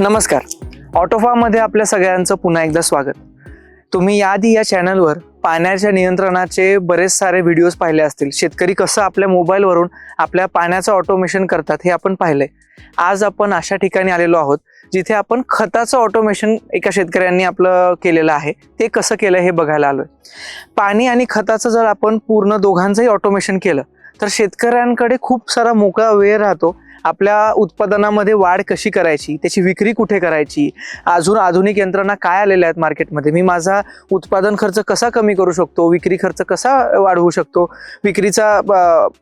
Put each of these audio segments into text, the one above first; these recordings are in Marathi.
नमस्कार. ऑटोफामध्ये आपल्या सगळ्यांचं पुन्हा एकदा स्वागत. तुम्ही याआधी या चॅनलवर पाण्याच्या नियंत्रणाचे बरेच सारे व्हिडिओज पाहिले असतील. शेतकरी कसं आपल्या मोबाईलवरून आपल्या पाण्याचं ऑटोमेशन करतात हे आपण पाहिलंय. आज आपण अशा ठिकाणी आलेलो आहोत जिथे आपण खताचं ऑटोमेशन एका शेतकऱ्यांनी आपलं केलेलं आहे. ते कसं केलं हे बघायला आलोय. पाणी आणि खताचं जर आपण पूर्ण दोघांचंही ऑटोमेशन केलं तर शेतकऱ्यांकडे खूप सारा मोकळा वेळ राहतो. आपल्या उत्पादनामध्ये वाढ कशी करायची त्याची विक्री कुठे करायची अजून आधुनिक यंत्रणा काय आलेल्या आहेत मार्केटमध्ये? मी माझा उत्पादन खर्च कसा कमी करू शकतो? विक्री खर्च कसा वाढवू शकतो? विक्रीचा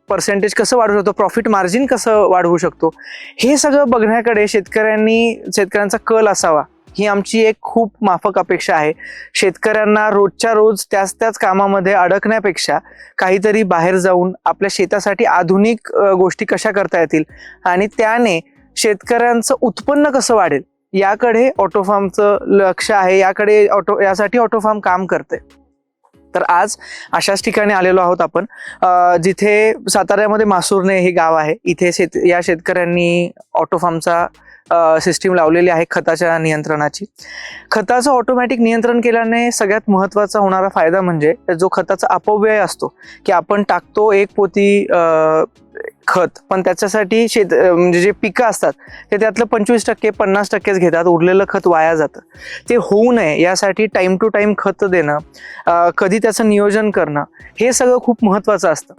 पर्सेंटेज कसं वाढवू शकतो? प्रॉफिट मार्जिन कसं वाढवू शकतो? हे सगळं बघण्याकडे शेतकऱ्यांनी शेतकऱ्यांचा कल असावा. ही आमची एक खूप माफक अपेक्षा आहे. शेतकऱ्यांना रोजच्या रोज त्याच त्याच कामामध्ये अडकण्यापेक्षा काहीतरी बाहेर जाऊन आपल्या शेतासाठी आधुनिक गोष्टी कशा करता येतील? आणि त्याने शेतकऱ्यांचं उत्पन्न कसं वाढेल? याकडे ऑटोफार्मचं लक्ष आहे. याकडे ऑटो यासाठी ऑटोफार्म काम करते. तर आज अशाच ठिकाणी आलेलो आहोत आपण. जिथे साताऱ्यामध्ये मासुर्णे हे गाव आहे इथे शेत या शेतकऱ्यांनी ऑटोफार्मचा सिस्टीम लावलेली आहे खताच्या नियंत्रणाची. खताचं ऑटोमॅटिक नियंत्रण केल्याने सगळ्यात महत्त्वाचा होणारा फायदा म्हणजे जो खताचा अपव्यय असतो की आपण टाकतो एक पोती खत पण त्याच्यासाठी शेत म्हणजे जे पिकं असतात ते त्यातलं पंचवीस टक्के पन्नास टक्केच घेतात उरलेलं खत वाया जातं. ते होऊ नये यासाठी टाईम टू टाईम खत देणं कधी त्याचं नियोजन करणं हे सगळं खूप महत्त्वाचं असतं.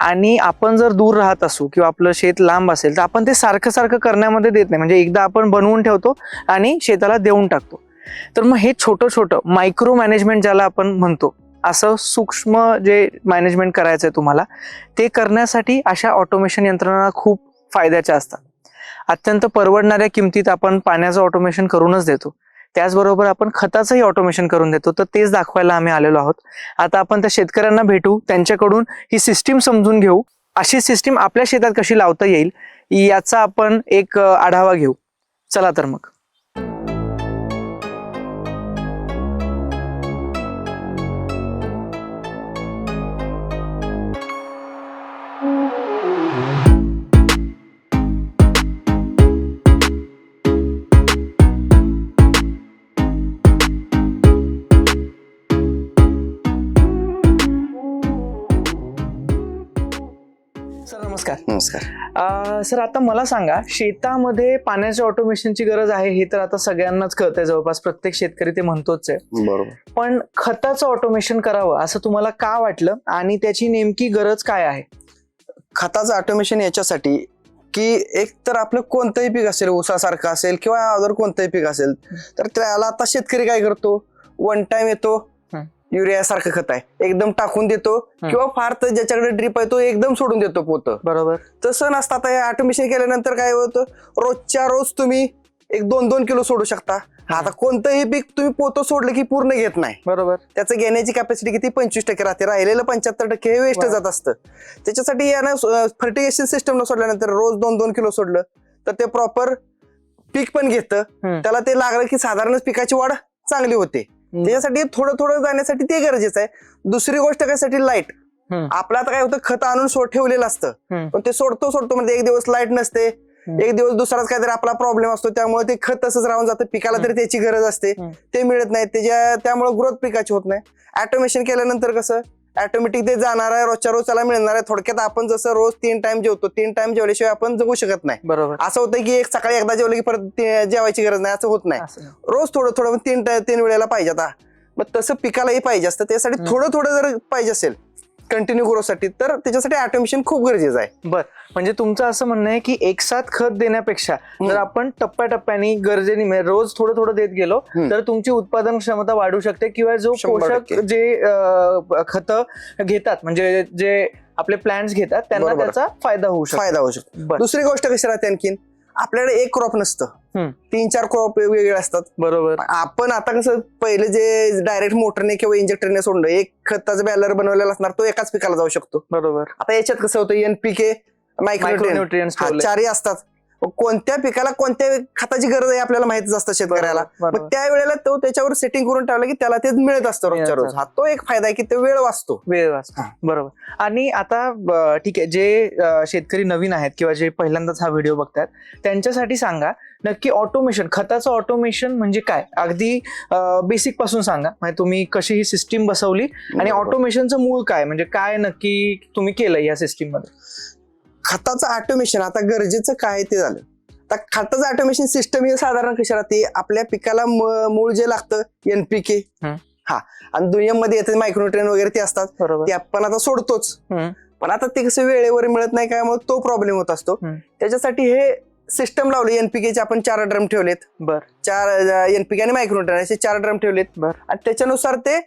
आणि आपण जर दूर राहत असू किंवा आपलं शेत लांब असेल तर आपण ते सारखं सारखं करण्यामध्ये देत नाही. म्हणजे एकदा आपण बनवून ठेवतो आणि शेताला देऊन टाकतो. तर मग हे छोटं छोटं मायक्रो मॅनेजमेंट ज्याला आपण म्हणतो असं सूक्ष्म जे मॅनेजमेंट करायचं आहे तुम्हाला ते करण्यासाठी अशा ऑटोमेशन यंत्रणा खूप फायद्याच्या असतात. अत्यंत परवडणाऱ्या किमतीत आपण पाण्याचं ऑटोमेशन करूनच देतो. त्याचबरोबर आपण खताचंही ऑटोमेशन करून देतो. तर तेच दाखवायला आम्ही आलेलो आहोत. आता आपण त्या शेतकऱ्यांना भेटू. त्यांच्याकडून ही सिस्टीम समजून घेऊ. अशी सिस्टीम आपल्या शेतात कशी लावता येईल याचा आपण एक आढावा घेऊ. चला तर मग. नमस्कार. सर आता मला सांगा शेतामध्ये पाण्याच्या ऑटोमेशनची गरज आहे हे तर आता सगळ्यांनाच कळतंय. जवळपास प्रत्येक शेतकरी ते म्हणतोच आहे. बरोबर. पण खताचं ऑटोमेशन करावं असं तुम्हाला का वाटलं? आणि त्याची नेमकी गरज काय आहे? खताचं ऑटोमेशन याच्यासाठी की एक तर आपलं कोणतंही पीक असेल ऊसासारखं असेल किंवा अदर कोणतंही पीक असेल तर त्याला आता शेतकरी काय करतो? वन टाइम येतो. युरिया सारखं खत आहे. एकदम टाकून देतो. किंवा फार तर ज्याच्याकडे ड्रीप आहे तो एकदम सोडून देतो पोत. बरोबर. तसं नसतं. आता ऑटोमेशन केल्यानंतर काय होतं? रोजच्या रोज तुम्ही एक दोन दोन किलो सोडू शकता. आता कोणतंही पीक तुम्ही पोतं सोडलं की पूर्ण घेत नाही. बरोबर. त्याचं घेण्याची कॅपॅसिटी किती? पंचवीस टक्के राहते. राहिलेलं पंच्याहत्तर टक्के हे वेस्ट. जात असतं. त्याच्यासाठी यानं फर्टिगेशन सिस्टम न सोडल्यानंतर रोज दोन दोन किलो सोडलं तर ते प्रॉपर पीक पण घेतं. त्याला ते लागलं की साधारणच पिकाची वाढ चांगली होते. त्याच्यासाठी थोडं थोडं जाण्यासाठी ते गरजेचं आहे. दुसरी गोष्ट कशासाठी? लाइट. आपलं आता काय होतं खत आणून सोड ठेवलेलं असतं. पण ते सोडतो सोडतो म्हणजे एक दिवस लाइट नसते. एक दिवस दुसराच काहीतरी आपला प्रॉब्लेम असतो. त्यामुळे ते खत तसंच राहून जातं. पिकाला तरी त्याची गरज असते. ते मिळत नाही. त्याच्या त्यामुळे ग्रोथ पिकाची होत नाही. ऑटोमेशन केल्यानंतर कसं? ऑटोमॅटिक ते जाणार आहे रोजच्या रोज त्याला मिळणार आहे. थोडक्यात आपण जसं रोज तीन टाइम जेवतो तीन टाइम जेवल्याशिवाय आपण जगू शकत नाही. बरोबर. असं होतं की एक सकाळी एकदा जेवलं की परत जेवायची गरज नाही असं होत नाही. रोज थोडं थोडं तीन तीन वेळेला पाहिजे आता. मग तसं पिकालाही पाहिजे असतं. त्यासाठी. थोडं थोडं जर पाहिजे असेल कंटिन्यू ग्रोसाठी तर त्याच्यासाठी ऑटोमेशन खूप गरजेचं आहे बर म्हणजे तुमचं असं म्हणणं आहे की एक साथ खत देण्यापेक्षा जर आपण टप्प्याटप्प्याने गरजेने म्हणजे रोज थोडं थोडं देत गेलो. तर तुमची उत्पादन क्षमता वाढू शकते किंवा जो पोषक. जे खत घेतात म्हणजे जे आपले प्लांट्स घेतात त्यांना. त्याचा फायदा होऊ शकतो फायदा होऊ शकतो. दुसरी गोष्ट कशी राहते आणखीन आपल्याकडे एक क्रॉप नसतं. तीन चार क्रॉप वेगवेगळे असतात. बरोबर. आपण आता कसं पहिले जे डायरेक्ट मोटरने किंवा इंजेक्टरने सोडलं एक खताचा बॅलर बनवलेला असणार तो एकाच पिकाला जाऊ शकतो. बरोबर. आता याच्यात कसं होतं एनपीके ठेवले. चारही असतात. कोणत्या पिकाला कोणत्या खताची गरज आहे आपल्याला माहितीच असतं शेतकऱ्याला. मग त्यावेळेला तो त्याच्यावर सेटिंग करून ठेवलं की त्याला ते मिळत असतं रोजच्या रोज. हा तो एक फायदा आहे की ते वेळ वाचतो. वेळ वाचतो. बरोबर. आणि आता ठीक आहे जे शेतकरी नवीन आहेत किंवा जे पहिल्यांदाच हा व्हिडिओ बघतात त्यांच्यासाठी सांगा नक्की ऑटोमेशन खताचं ऑटोमेशन म्हणजे काय? अगदी बेसिकपासून सांगा. म्हणजे तुम्ही कशी ही सिस्टीम बसवली आणि. ऑटोमेशनचं मूळ काय? म्हणजे काय नक्की तुम्ही केलं या सिस्टीममध्ये? खताचं ऑटोमेशन आता गरजेचं काय ते झालं आता खताचं ऑटोमेशन सिस्टम हे साधारण कशा राहते आपल्या पिकाला मूळ जे लागतं एनपीके. हा आणि दुय्यम येते मायक्रोट्रेन वगैरे ते असतात ते आपण आता सोडतोच. पण आता ते कसं वेळेवर मिळत नाही काय मग तो प्रॉब्लेम होत असतो. त्याच्यासाठी हे सिस्टम लावले एनपीकेचे आपण चार ड्रम ठेवलेत बर चार एनपीके आणि मायक्रोट्रेन असे चार ड्रम ठेवलेत बर. आणि त्याच्यानुसार ते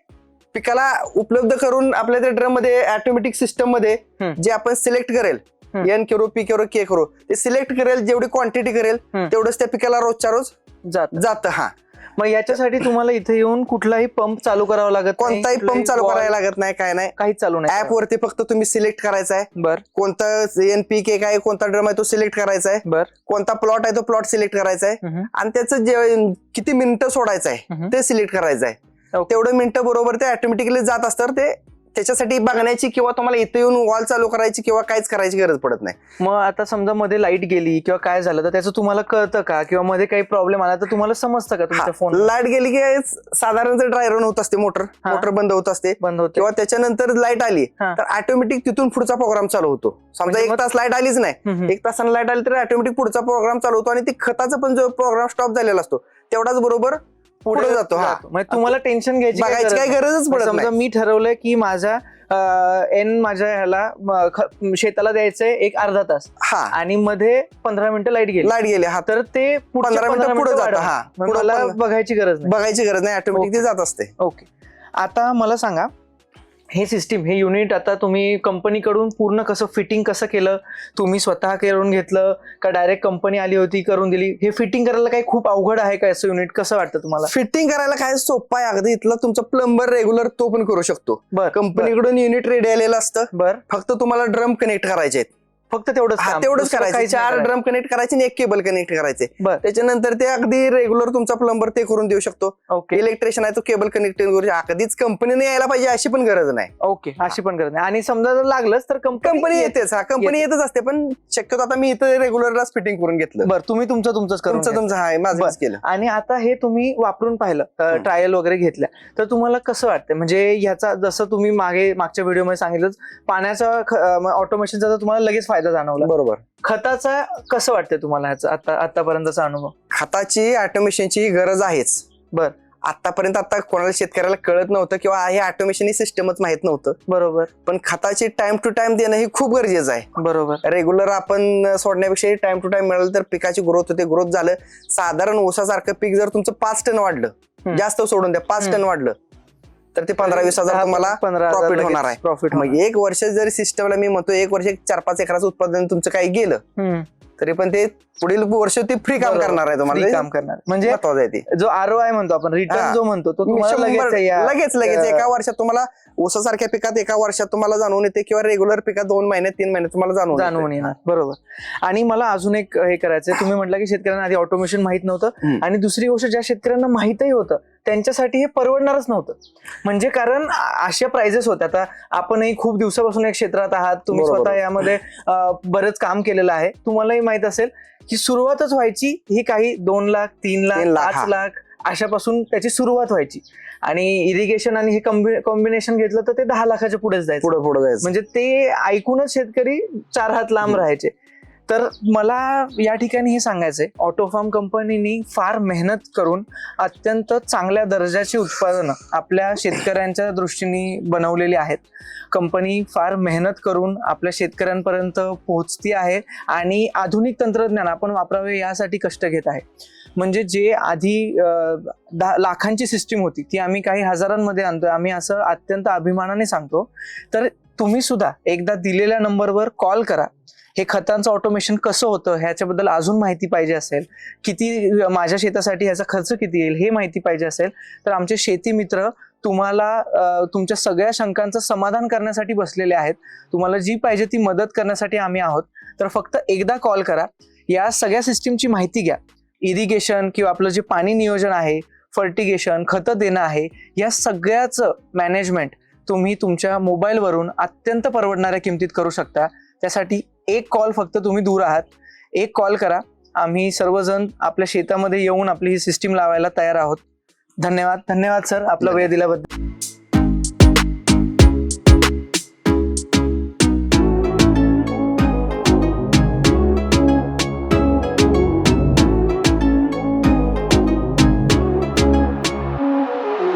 पिकाला उपलब्ध करून आपल्या त्या ड्रममध्ये ऑटोमॅटिक सिस्टममध्ये. जे आपण सिलेक्ट करेल. एन करो पी करो के करो. ते सिलेक्ट करेल जेवढी क्वांटिटी करेल. तेवढंच त्या पिकाला रोजच्या रोज जात. जातं हा. मग याच्यासाठी तुम्हाला इथे येऊन कुठलाही पंप चालू करावा लागत कोणताही पंप चालू करायला लागत नाही काय नाही. काहीच चालू नाही ऍप वरती फक्त तुम्ही सिलेक्ट करायचा आहे बर. कोणतं एनपीके काय कोणता ड्रम आहे तो सिलेक्ट करायचा आहे बर. कोणता प्लॉट आहे तो प्लॉट सिलेक्ट करायचा आहे. आणि त्याचं जे किती मिनिटं सोडायचं. आहे ते सिलेक्ट करायचं आहे. तेवढं मिनिटं बरोबर ते ऑटोमॅटिकली जात असतं ते त्याच्यासाठी बघण्याची किंवा तुम्हाला इथे येऊन वॉल चालू करायची किंवा काहीच करायची गरज पडत नाही. मग आता समजा मध्ये लाइट गेली किंवा काय झालं तर त्याचं तुम्हाला कळतं का? किंवा मध्ये काही प्रॉब्लेम आला तर तुम्हाला समजतं का तुमच्या फोन लाइट गेली की साधारण जर ड्राय रन होत असते मोटर. मोटर बंद होत असते. बंद होते. किंवा त्याच्यानंतर लाइट आली. तर ऑटोमॅटिक तिथून पुढचा प्रोग्राम चालू होतो. समजा म्हणजे एक तास लाइट आलीच नाही. एक तासानं लाइट आली तर ऑटोमॅटिक पुढचा प्रोग्राम चालू होतो आणि ती खताचा पण जो प्रोग्राम स्टॉप झालेला असतो तेवढाच बरोबर पुढे जातो हा. म्हणजे तुम्हाला टेन्शन घ्यायची बघायची काही नाही. गरजच पडत समजा मी ठरवलंय की माझ्या एन माझ्या ह्याला शेताला द्यायचंय एक अर्धा तास. हा. आणि मध्ये पंधरा मिनिटं लाइट गेली. लाइट गेली हा. तर ते पंधरा मिनिटं पुढे जातं. हा. मला बघायची गरज नाही. बघायची गरज नाही. ऑटोमॅटिक ती जात असते. ओके. आता मला सांगा हे सिस्टीम हे युनिट आता तुम्ही कंपनीकडून पूर्ण कसं फिटिंग कसं केलं? तुम्ही स्वतः करून घेतलं का डायरेक्ट कंपनी आली होती करून दिली? हे फिटिंग करायला काही खूप अवघड आहे का असं युनिट कसं वाटतं तुम्हाला? फिटिंग करायला काय सोपं आहे? अगदी इथला तुमचा प्लंबर रेग्युलर तो पण करू शकतो. बर कंपनीकडून युनिट रेडी आलेलं असतं. बर. फक्त तुम्हाला ड्रम कनेक्ट करायचे आहेत. फक्त तेवढंच हा काम. तेवढंच दुसरं करायचं. काहीच नाही चार. ड्रम कनेक्ट करायचे आणि एक केबल कनेक्ट करायचे. बर. त्याच्यानंतर ते अगदी रेग्युलर तुमचा प्लंबर ते करून देऊ शकतो. ओके. इलेक्ट्रिशियन आहे तो केबल कनेक्ट करू शकतो. अगदीच कंपनीने यायला पाहिजे अशी पण गरज नाही. ओके अशी पण गरज नाही. आणि समजा जर लागलंच तर कंपनी येतेच. हा कंपनी येते. येतच असते पण शक्यतो आता मी इथं रेग्युलरलाच फिटिंग करून घेतलं. बर तुम्ही तुमचं तुमचंच करून तुमचं घ्या. तुमचं हा बर. माझंच केलं. आणि आता हे तुम्ही वापरून पाहिलं हं. ट्रायल वगैरे घेतल्या. तर तुम्हाला कसं वाटतं म्हणजे ह्याचा जसं तुम्ही मागे मागच्या व्हिडिओमध्ये सांगितलं पाण्याचा ऑटोमेशनचा तर तुम्हाला लगेच फायदा जाणवला. बरोबर. खताचा कसं वाटतंय तुम्हाला ह्याचा? आता आतापर्यंतचा अनुभव. खताची ऑटोमेशनची गरज आहेच. बर. आतापर्यंत आता कोणाला शेतकऱ्याला कळत नव्हतं किंवा हे ऑटोमेशन ही सिस्टमच माहीत नव्हतं. बरोबर. पण खताची टाइम टू टाइम देणं हे खूप गरजेचं आहे. बरोबर. रेग्युलर आपण सोडण्यापेक्षा टाइम टू टाइम मिळालं तर पिकाची ग्रोथ होते. ग्रोथ झालं साधारण ऊसासारखं पीक जर तुमचं पाच टन वाढलं. जास्त सोडून द्या पाच. टन वाढलं तर ते पंधरा वीस हजार तुम्हाला profit होणार आहे. प्रॉफिट मग एक वर्ष जरी सिस्टमला मी म्हणतो एक वर्ष चार पाच एकराचं उत्पादन तुमचं काही गेलं तरी पण ते पुढील वर्ष ते फ्री काम. करणार आहे तुम्हाला काम करणार म्हणजे जो आर आहे म्हणतो आपण रिटर्न. जो म्हणतो तो लगेच लगेच एका वर्षात तुम्हाला ऊसासारख्या पिकात एका वर्षात तुम्हाला जाणवून येते किंवा रेग्युलर पिकात दोन महिने तीन महिने तुम्हाला जाणवून जाणवून येते. येणार बरोबर आणि मला अजून एक हे करायचंय तुम्ही म्हटलं की शेतकऱ्यांना आधी ऑटोमेशन माहीत नव्हतं. आणि दुसरी गोष्ट ज्या शेतकऱ्यांना माहितही होतं त्यांच्यासाठी हे परवडणारच नव्हतं. म्हणजे कारण अशा प्राइजेस होत्या. आता आपणही खूप दिवसापासून एक क्षेत्रात आहात. तुम्ही. स्वतः यामध्ये बरंच काम केलेलं आहे. तुम्हालाही माहीत असेल की सुरुवातच व्हायची ही काही दोन लाख तीन लाख. पाच लाख अशापासून त्याची सुरुवात व्हायची. आणि इरिगेशन आणि हे कॉम्बिनेशन घेतलं तर ते दहा लाखाच्या पुढेच जायचं. पुढे पुढे जायचं. म्हणजे ते ऐकूनच शेतकरी चार हात लांब. राहायचे. तर मला या ठिकाणी हे सांगायचंय. ऑटोफार्म कंपनीनी फार मेहनत करून अत्यंत चांगल्या दर्जाची उत्पादनं आपल्या शेतकऱ्यांच्या दृष्टीने बनवलेली आहेत. कंपनी फार मेहनत करून आपल्या शेतकऱ्यांपर्यंत पोहोचती आहे आणि आधुनिक तंत्रज्ञान आपण वापरावे यासाठी कष्ट घेत आहे. म्हणजे जे आधी दहा लाखांची सिस्टीम होती ती आम्ही काही हजारांमध्ये आणतोय. आम्ही असं अत्यंत अभिमानाने सांगतो. तर तुम्ही सुद्धा एकदा दिलेल्या नंबरवर कॉल करा. हे खतांचं ऑटोमेशन कसं होतं ह्याच्याबद्दल अजून माहिती पाहिजे असेल किती माझ्या शेतासाठी ह्याचा खर्च किती येईल हे माहिती पाहिजे असेल तर आमचे शेती मित्र तुम्हाला तुमच्या सगळ्या शंकांचं समाधान करण्यासाठी बसलेले आहेत. तुम्हाला जी पाहिजे ती मदत करण्यासाठी आम्ही आहोत. तर फक्त एकदा कॉल करा. या सगळ्या सिस्टीमची माहिती घ्या. इरिगेशन किंवा आपलं जे पाणी नियोजन आहे फर्टिगेशन खतं देणं आहे या सगळ्याचं मॅनेजमेंट तुम्ही तुमच्या मोबाईलवरून अत्यंत परवडणाऱ्या किमतीत करू शकता. त्यासाठी एक कॉल फक्त तुम्ही दूर आहात. एक कॉल करा. आम्ही सर्वजण आपल्या शेतामध्ये येऊन आपली ही सिस्टीम लावायला तयार आहोत. धन्यवाद. धन्यवाद सर आपला वेळ दिल्याबद्दल.